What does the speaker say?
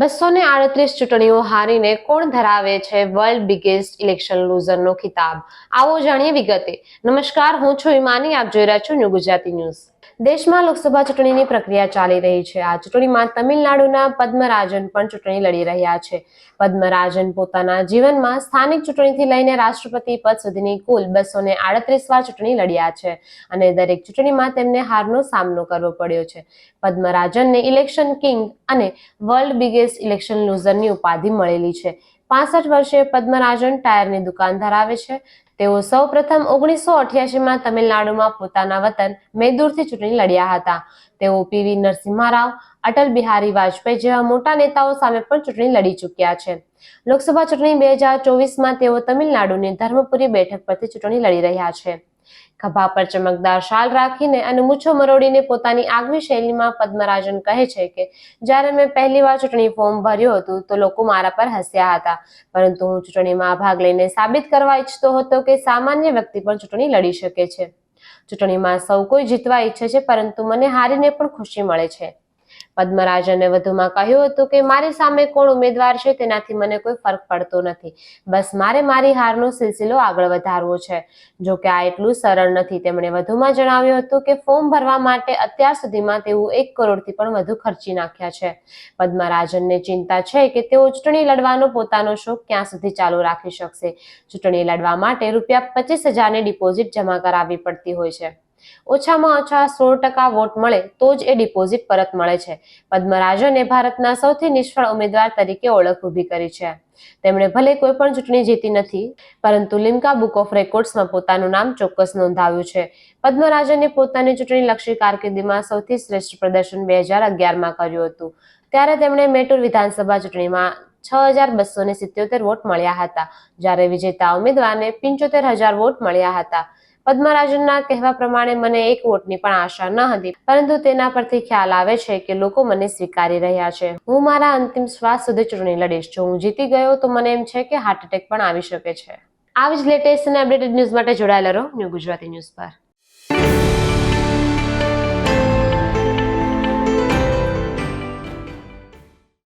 બસો ને આડત્રીસ ચૂંટણીઓ હારીને કોણ ધરાવે છે વર્લ્ડ બિગેસ્ટ ઇલેક્શન લૂઝરનો ખિતાબ? આવો જાણીએ વિગતે. નમસ્કાર, હું છું ઈમાની આપ જોઈ રહ્યા છો ન્યૂ ગુજરાતી ન્યૂઝ. દેશમાં લોકસભા ચૂંટણીની પ્રક્રિયા ચાલી રહી છે. આ ચૂંટણીમાં તમિલનાડુના પદ્મરાજન પણ ચૂંટણી લડી રહ્યા છે. પદ્મરાજન પોતાના જીવનમાં સ્થાનિક ચૂંટણીથી લઈને રાષ્ટ્રપતિ પદ સુધીની કુલ બસો ને આડત્રીસ વાર ચૂંટણી લડ્યા છે અને દરેક ચૂંટણીમાં તેમને હારનો સામનો કરવો પડ્યો છે. પદ્મરાજનને ઇલેક્શન કિંગ અને વર્લ્ડ બિગેસ્ટ ઇલેક્શન લૂઝરની ઉપાધિ મળેલી છે. પાસઠ વર્ષે પદ્મરાજન ટાયરની દુકાન ધરાવે છે. તેઓ સૌ પ્રથમ ઓગણીસો અઠ્યાસીમાં તમિલનાડુમાં પોતાના વતન મેદુરથી ચૂંટણી લડ્યા હતા. તેઓ પીવી નરસિંહ રાવ, અટલ બિહારી વાજપેયી જેવા મોટા નેતાઓ સામે પણ ચૂંટણી લડી ચૂક્યા છે. લોકસભા ચૂંટણી બે હજાર ચોવીસમાં તેઓ તમિલનાડુની ધર્મપુરી બેઠક પરથી ચૂંટણી લડી રહ્યા છે. ખભા પર ચમકદાર શાલ રાખીને અને મૂછો મરોડીને પોતાની આગવી શૈલીમાં પદ્મરાજન કહે છે કે, જ્યારે મેં પહેલી વાર ચૂંટણી ફોર્મ ભર્યું હતું તો લોકો મારા પર હસ્યા હતા. પરંતુ હું ચૂંટણીમાં ભાગ લઈને સાબિત કરવા ઈચ્છતો હતો કે સામાન્ય વ્યક્તિ પણ ચૂંટણી લડી શકે છે. ચૂંટણીમાં સૌ કોઈ જીતવા ઈચ્છે છે, પરંતુ મને હારીને પણ ખુશી મળે છે. પદ્મરાજને વધુમાં કહ્યું હતું કે, મારી સામે કોણ ઉમેદવાર છે તેનાથી મને કોઈ ફરક પડતો નથી. બસ મારે મારી હારનો સિલસિલો આગળ વધારવો છે. જો કે આ એટલું સરળ નથી. તેમણે વધુમાં જણાવ્યું હતું કે, ફોર્મ ભરવા માટે અત્યાર સુધીમાં તેઓ એક કરોડથી પણ વધુ ખર્ચી નાખ્યા છે. પદ્મરાજનને ચિંતા છે કે તેઓ ચૂંટણી લડવાનો પોતાનો શોખ ક્યાં સુધી ચાલુ રાખી શકશે. ચૂંટણી લડવા માટે રૂપિયા પચીસ હજારની ડિપોઝિટ જમા કરાવવી પડતી હોય છે. ઓછામાં ઓછા સોળ ટકા વોટ મળે તો જ એ ડિપોઝિટ પરત મળે છે. પદ્મરાજને ભારતના સૌથી નિષ્ફળ ઉમેદવાર તરીકે ઓળખ ઊભી કરી છે. તેમણે ભલે કોઈ પણ ચૂંટણી જીતી નથી, પરંતુ લિમ્કા બુક ઓફ રેકોર્ડ્સમાં પોતાનું નામ ચોક્કસ નોંધાવ્યું છે. પદ્મરાજને પોતાની ચૂંટણી લક્ષી કારકિર્દીમાં સૌથી શ્રેષ્ઠ પ્રદર્શન બે હજાર અગિયારમાં કર્યું હતું. ત્યારે તેમણે મેટુર વિધાનસભા ચૂંટણીમાં છ હજાર બસો ને સિત્યોતેર વોટ મળ્યા હતા, જ્યારે વિજેતા ઉમેદવારને પંચોતેર હજાર વોટ મળ્યા હતા. પદ્મરાજનના કહેવા પ્રમાણે મને એક વોટની પણ આશા ન હતી, પરંતુ તેના પરથી ખ્યાલ આવે છે કે લોકો મને સ્વીકારી રહ્યા છે. હું મારા અંતિમ શ્વાસ સુધી ચૂંટણી લડીશ. જો હું જીતી ગયો તો મને એમ છે કે હાર્ટ એટેક પણ આવી શકે છે. આવી જ લેટેસ્ટ અને અપડેટેડ ન્યૂઝ માટે જોડાયેલા રહો, ન્યૂ ગુજરાતી ન્યૂઝ પર.